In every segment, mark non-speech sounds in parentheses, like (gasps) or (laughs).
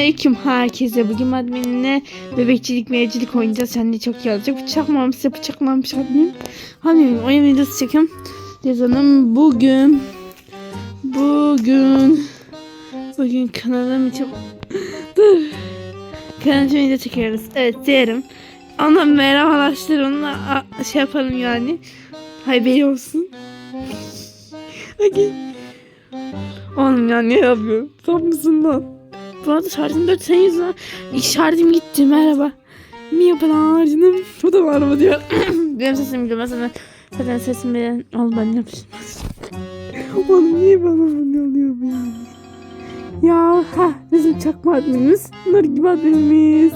Selamünaleyküm herkese. Bugün adminle bebekçilik mevcilik oynayacağız. Sen de çok iyi olacak. Bıçak size bıçak mı admin? Admin oyun videosu çekiyorum. Yazalım bugün bugün bugün kanalım için dur kanalım video çekiyoruz. Evet diyelim. Ona merhabalaştır onunla şey yapalım yani. Haberi olsun. Hadi. Oğlum ya ne yapıyorsun? Saf mısın lan? Bu arada şarjım 4 senin yüzünden. İlk şarjım gitti merhaba. Merhaba canım. Bu da merhaba diyor. (coughs) Benim sesim gidiyor. Zaten, zaten sesim benim. Al ben yapışım. (coughs) Oğlum niye bana bunu oluyor bu ya? Ya ha bizim çakma adminimiz. Bunlar gibi adminimiz.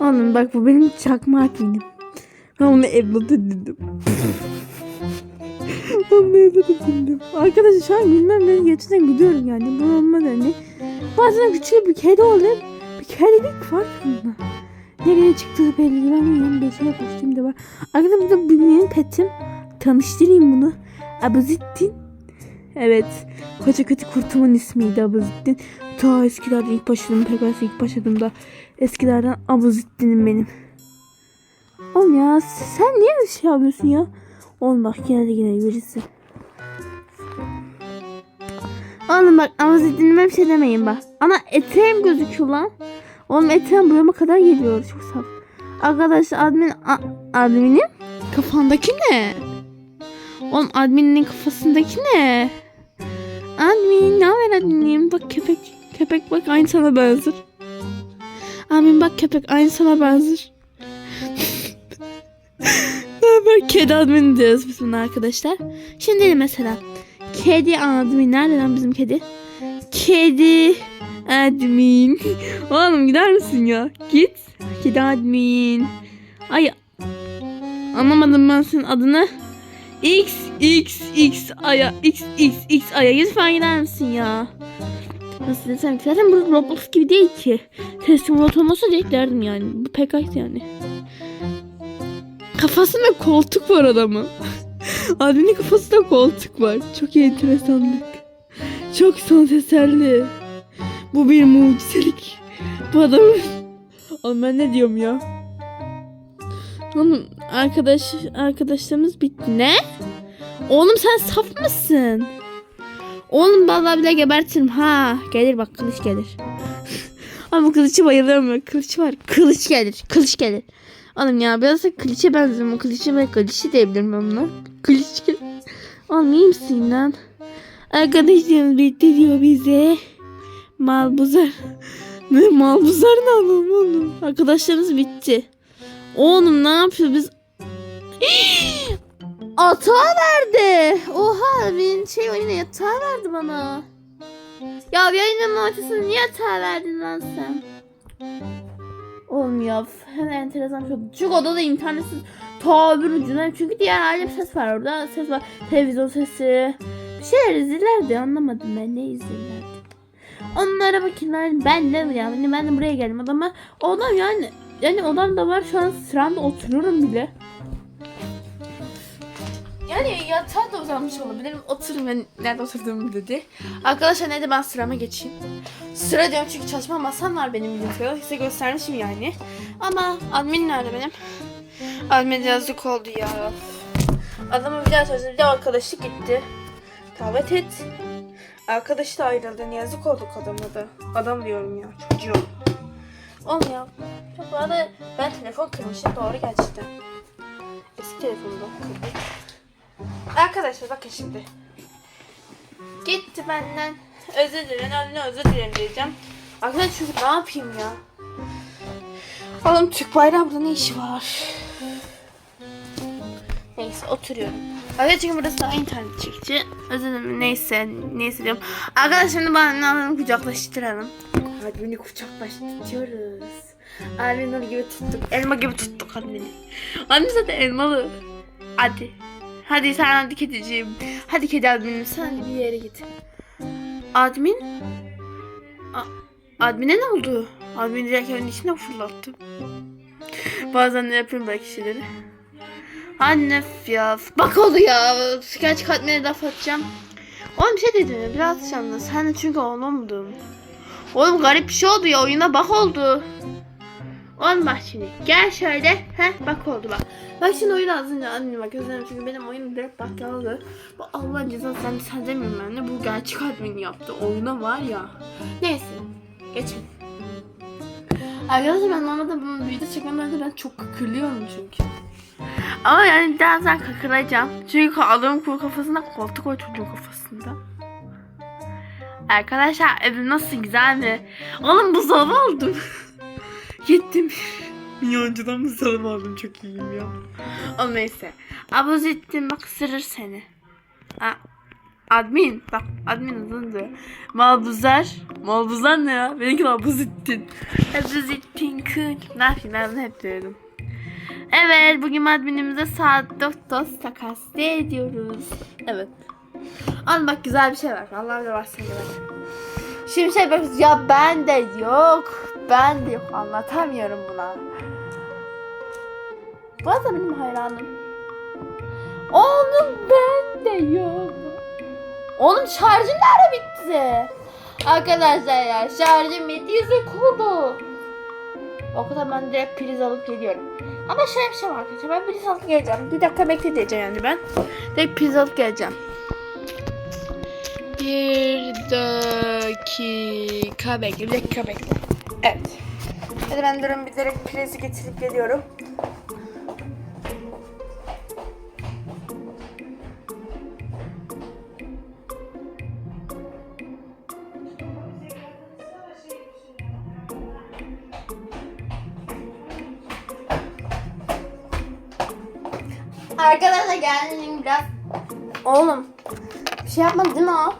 Oğlum bak bu benim çakma adminim. Ben onu (laughs) (laughs) Anlayabilirim. Arkadaşlar şu an bilmem ben gerçekten gidiyorum yani. Bu olmaz hani. Bazen küçük bir kedi olur. Bir kedilik var bunda. Nereye çıktığı belli. Ben yanım beşine koştum da var. Arkadaşlar bu da benim petim. Tanıştırayım bunu. Abuzittin. Evet. Koca kötü kurtumun ismiydi Abuzittin. Ta eskilerde ilk başladığım Pegasus ilk başladığımda eskilerden Abuzittin'im benim. Oğlum ya sen niye bir şey yapıyorsun ya? Oğlum bak geldi yine birisi. Oğlum bak ama dinleme bir şey demeyin bak. Ana eteğim gözüküyor lan. Oğlum eteğim burama kadar geliyor. Çok saf. Arkadaşlar admin a- adminin kafandaki ne? Oğlum adminin kafasındaki ne? Admin ne haber adminim? Bak köpek. Köpek bak aynı sana benzer. Admin bak köpek aynı sana benzer. (laughs) Ne haber kedi admin diyoruz biz buna arkadaşlar. Şimdi mesela kedi admin nerede lan bizim kedi? Kedi admin. (laughs) Oğlum gider misin ya? Git. Kedi admin. Ay anlamadım ben senin adını. X X X aya X X X aya lütfen gider misin ya? Nasıl desem zaten bu Roblox gibi değil ki. Teslim olmasa direkt derdim yani. Bu PKX yani. Kafasında koltuk var adamın. (laughs) Adamın kafasında koltuk var. Çok enteresanlık. Çok sanat eserli. Bu bir mucizelik. Bu adamın... Oğlum ben ne diyorum ya? Oğlum arkadaş arkadaşlarımız bitti. Ne? Oğlum sen saf mısın? Oğlum vallahi bile gebertirim ha. Gelir bak kılıç gelir. (laughs) Ama kılıcı bayılıyorum. Kılıç var. Kılıç gelir. Kılıç gelir. Oğlum ya biraz da klişe benziyorum. Klişe ve klişe diyebilirim ben buna. Klişe. Oğlum iyi misin lan? Arkadaşlarımız bitti diyor bize. Malbuzar. Ne malbuzar ne oğlum oğlum? Arkadaşlarımız bitti. Oğlum ne yapıyor biz? (gasps) Atağı verdi. Oha bir şey oyuna yatağı verdi bana. Ya yayının ortasında niye atağı verdin lan sen? Oğlum ya hemen enteresan bir şey. Çünkü odada internetsiz ta öbür ucuna. Çünkü diğer alem ses var orada. Ses var. Televizyon sesi. Bir şeyler izlerlerdi anlamadım ben ne izlerlerdi. Onlara bakayım ben de yani ben de buraya geldim adama. Odam yani yani odam da var şu an sıramda oturuyorum bile. Yani yatağa da uzanmış olabilirim. Oturun ben nerede oturduğumu dedi. Arkadaşlar neydi ben sırama geçeyim. Sıra diyorum çünkü çalışma masam var benim bilgisayarda. Size göstermişim yani. Ama admin nerede benim? Admin yazık oldu ya. Adamı bir daha sözü bir de arkadaşı gitti. Davet et. Arkadaşı da ayrıldı. Yazık olduk adamla da. Adam diyorum ya çocuğum. Oğlum ya. Bu arada ben telefon kırmışım doğru gerçekten. Eski telefonda kırdım. Arkadaşlar bakın şimdi. Gitti benden. Özür dilerim, önüne özür dilerim diyeceğim. Arkadaşlar çünkü ne yapayım ya? Oğlum Türk bayrağı burada ne işi var? Neyse oturuyorum. Arkadaşlar çünkü burası daha internet çekici. Özür dilerim neyse neyse diyorum. Arkadaşlar şimdi bana alalım kucaklaştıralım. Hadi beni kucaklaştırıyoruz. Onu gibi tuttuk. Elma gibi tuttuk anneni. Anne zaten elmalı. Hadi. Hadi sen hadi kediciğim. Hadi kedi adminim sen bir yere git. Admin? Admine ne oldu? Admin direkt evin içine fırlattım. Bazen de yapıyorum böyle kişileri. Anne ya. Bak oldu ya. Gerçek admine laf atacağım. Oğlum bir şey dedim. Biraz canlı. Sen de çünkü olmamadın. Oğlum garip bir şey oldu ya oyuna bak oldu. Oğlum bak şimdi gel şöyle. Heh bak oldu bak. Bak şimdi oyunu az önce annem bak özledim çünkü benim oyunum direkt bak oldu. Bu Allah'ın cezası sen, sen demiyorum ben de bu gerçek admin yaptı. Oyuna var ya. Neyse geçin. Arkadaşlar ben normalde bunu video çekmemden ben çok kıkırlıyorum çünkü. Ama yani birazdan kakıracağım. Çünkü adamın kuru kafasında koltuk çocuğun kafasında. Arkadaşlar evim nasıl güzel mi? Oğlum buzdolabı aldım. (laughs) Gittim. (laughs) Milyoncudan buzdolabı aldım çok iyiyim ya. O neyse. Abuzettin bak ısırır seni. Ha. Admin bak admin uzundu. Malbuzar. Malbuzar ne ya? Benimki Abuzettin. Abuzettin kın. Ne yapayım ben bunu hep diyorum. Evet bugün adminimize saat 4 dost takas ediyoruz. Evet. Ama bak güzel bir şey var. Allah'ım da. Şimdi şey bak ya ben de yok. Ben de yok anlatamıyorum buna. Bu arada benim hayranım. Oğlum ben de yok. Oğlum şarjım nerede bitti? Arkadaşlar ya şarjım bitti yüzü kurdu. O kadar ben direkt priz alıp geliyorum. Ama şöyle bir şey var arkadaşlar. Ben priz alıp geleceğim. Bir dakika bekle diyeceğim yani ben. Direkt priz alıp geleceğim. Bir dakika bekle. Bir dakika bekle. Evet. Hadi ben durun bir direkt prizi getirip geliyorum. Arkadaşlar geldim biraz. Oğlum. Bir şey yapmadı değil mi o?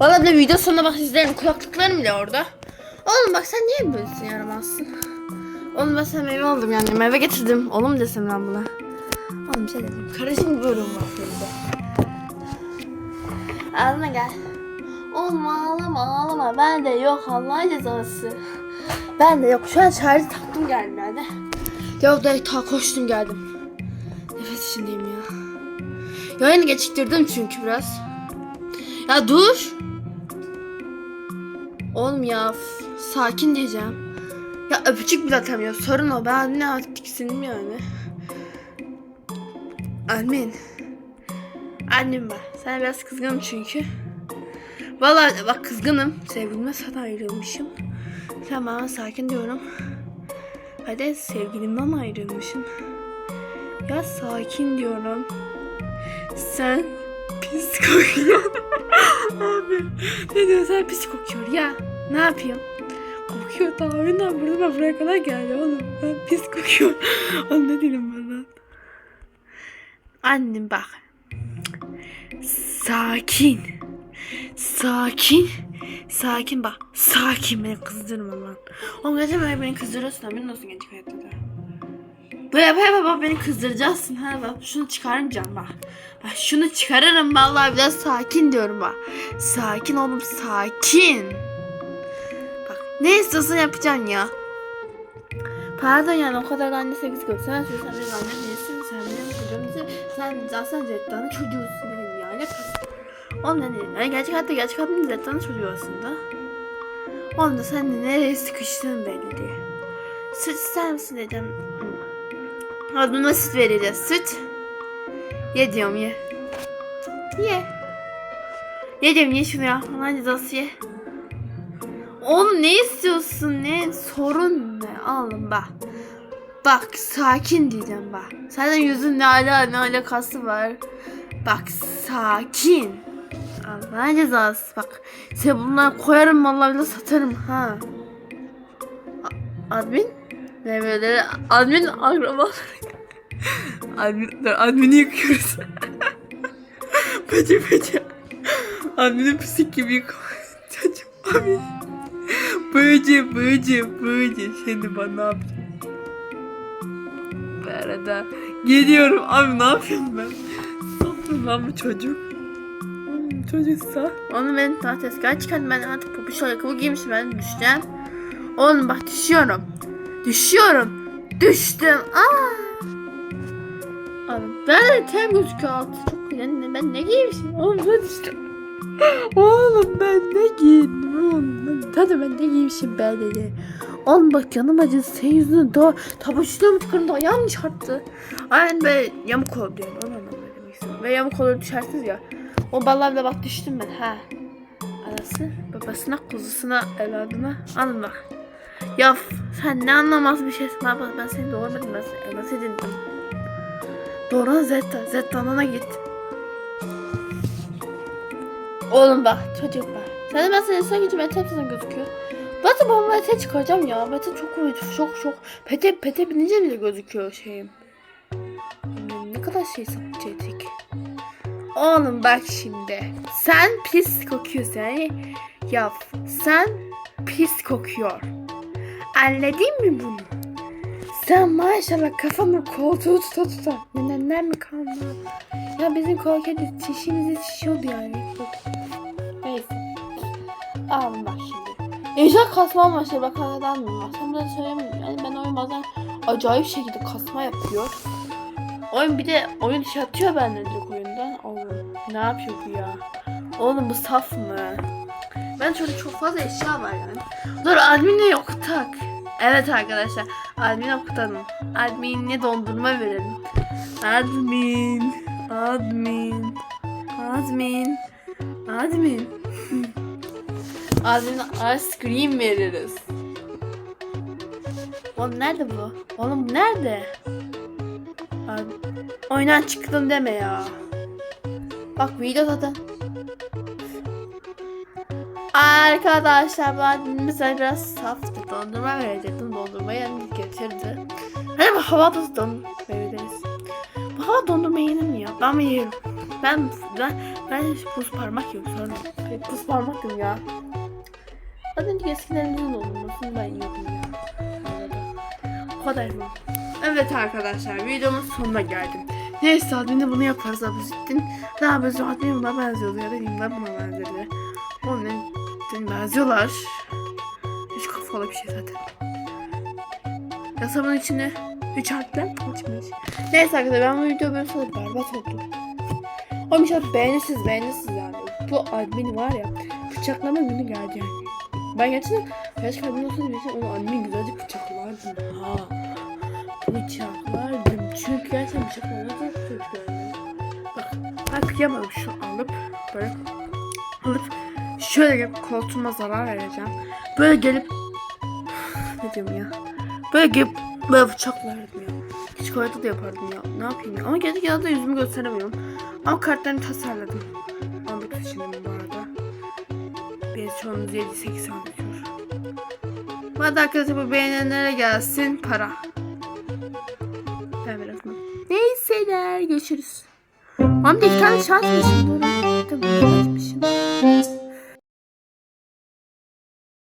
Valla bile video sonuna bak izlerim. Kulaklıklarım bile orada. Oğlum bak sen niye böylesin yaramazsın? Oğlum ben sana meyve aldım yani. Meyve getirdim. Oğlum desem lan buna. Oğlum şey dedim. Kardeşim böyle olmaz dedi. Ağlama gel. Oğlum ağlama ağlama. Ben de yok Allah cezası. Ben de yok. Şu an şarjı taktım geldim yani. Ya da ta koştum geldim. Nefes içindeyim ya. Yayını geciktirdim çünkü biraz. Ya dur. Oğlum ya sakin diyeceğim. Ya öpücük bile atamıyor. Sorun o. Ben ne artık tiksindim yani. Amin. Annem bak. Sana biraz kızgınım çünkü. Vallahi bak kızgınım. Sevgilime sana ayrılmışım. Bana sakin diyorum. Hadi sevgilimden ayrılmışım. Ya sakin diyorum. Sen pis kokuyorsun. (laughs) Abi ne diyorsun sen pis kokuyor ya. Ne yapayım? Kokuyor daha oyundan ben buraya kadar geldi oğlum. Ben pis kokuyor. (laughs) Oğlum ne dedim ben lan? Annem bak. Sakin. Sakin. Sakin bak. Sakin beni kızdırma lan. Oğlum gerçekten böyle beni kızdırıyorsun. Haberin olsun gerçek hayatta da. Böyle böyle bak beni kızdıracaksın ha bak şunu çıkarmayacağım bak. Bak şunu çıkarırım vallahi biraz sakin diyorum bak. Sakin oğlum sakin. Ne istiyorsan yapacaksın ya. Pardon yani o kadar da anne sevgisi gördüm. Sen sen benim annem değilsin. Sen benim çocuğum değilsin. Sen zaten Zetta'nın çocuğusun dedim ya. Kız? Oğlum ne? Yani gerçek hayatta gerçek hayatta Zetta'nın çocuğu aslında. Oğlum da sen nereye sıkıştığın belli değil. Süt ister misin dedim. Adına süt vereceğiz. Süt. Ye diyorum ye. Ye. Ye diyorum ye şunu ya. Allah'ın cezası ye. Oğlum ne istiyorsun ne? Sorun ne? Alın bak. Bak sakin diyeceğim bak. Zaten yüzün ne ala ne alakası var. Bak sakin. Allah'ın cezası bak. Sen bunları koyarım vallahi bile satarım ha. A- admin? Ne böyle admin akraba. (laughs) admin, admini yıkıyoruz. (laughs) bacı bacı. Admini pislik gibi yıkıyoruz. Çocuğum abi. Bıcı bıcı bıcı. Şimdi ben ne yapacağım? Bu arada geliyorum. Abi ne yapıyorum ben? Saplı lan bu çocuk. Hmm, Çocuksa. Onu ben daha tezgah çıkardım. Ben artık popişo ayakkabı giymişim. Ben düşeceğim. Oğlum bak düşüyorum. Düşüyorum. Düştüm. Aa. Abi ben de tem gözüküyor altı. Çok yani ben ne giymişim? Oğlum ben düştüm. Oğlum ben ne giydim oğlum? Hadi ben ne giymişim ben dedi. Oğlum bak canım acıdı senin yüzünden daha tabaşına mı tıkırında ayağım çarptı? Aynen böyle yamuk oldu yani onu istiyorum. Ve yamuk olur düşersiniz ya. O ballarla bak düştüm ben ha. Anası babasına kuzusuna evladına bak. Ya sen ne anlamaz bir şeysin abi ben seni doğurmadım ben seni evlat edindim. Doğuran Zeta. Zeta'nına git. Oğlum bak çocuk bak. Sen de ben senin insan gücü Mete hepsinden gözüküyor. Zaten ben Mete çıkaracağım ya. Mete çok kuvvetli, çok çok. Pete, pete binince bile gözüküyor şeyim. Ne kadar şey sapıcaydık. Oğlum bak şimdi. Sen pis kokuyorsun. he? Ya sen pis kokuyor. Anladın mı bunu? Sen maşallah kafanı koltuğu tuta tuta. Nedenler mi kaldı? Ya bizim kol kedi çişimizi çişiyordu yani. Neyse. Al bak şimdi. İnşaat kasma başladı. Bak mi var? Sen bana söylemiyorum. Yani ben oyun bazen acayip şekilde kasma yapıyor. Oyun bir de oyun iş atıyor benden direkt oyundan. Oğlum ne yapıyor bu ya? Oğlum bu saf mı? Ben şöyle çok fazla eşya var yani. Dur adminle yok tak. Evet arkadaşlar. Admin okutalım. Admin'e dondurma verelim. Admin. Admin. Admin. Admin. Admin ice cream veririz. Oğlum nerede bu? Oğlum nerede? Ad- Oyundan çıktım deme ya. Bak video zaten. Arkadaşlar bu adminimize biraz saftı. Dondurma verecektim. Dondurmayı yani getirdi. Hani bu hava da dondurma veririz. Bu hava dondurma yenir mi ya? Ben mi yerim? Ben, ben, ben pus parmak yok sonra. Pus parmak yok ya. Zaten eskilerimizin dondurmasını ben yiyorum ya. O kadar mı? Evet arkadaşlar videomun sonuna geldim. Neyse adminde bunu yaparız Abuzittin. Daha böyle admin buna benziyordu ya da Yimler buna benzedi. Onun için benziyorlar. Hiç kafalı bir şey zaten. Yasamın içine 3 harfler açmış. Neyse arkadaşlar ben bu videoyu böyle sonra berbat oldum. Oğlum inşallah beğenirsiniz beğenirsiniz yani. Bu admin var ya bıçaklama günü geldi yani. Ben gerçekten yaş kalbim olsaydı bilsem onu admin güzelce bıçaklardım. Ha. Bıçaklardım. Çünkü gerçekten bıçaklarına çok kötü yani. Bak ben kıyamadım şu alıp böyle alıp şöyle gelip koltuğuma zarar vereceğim. Böyle gelip (sighs) ne diyorum ya. Böyle gelip böyle bıçaklardım ya. Hiç koyda da yapardım ya. Ne yapayım ya. Ama gerçekten da yüzümü gösteremiyorum. Ama kartlarını tasarladım. Bir çoğunuz 7-8 saat geçiyor. Bu arada arkadaşlar bu beğenenlere gelsin para. Ben biraz? Neyseler görüşürüz. Bir iki tane şans mı şimdi?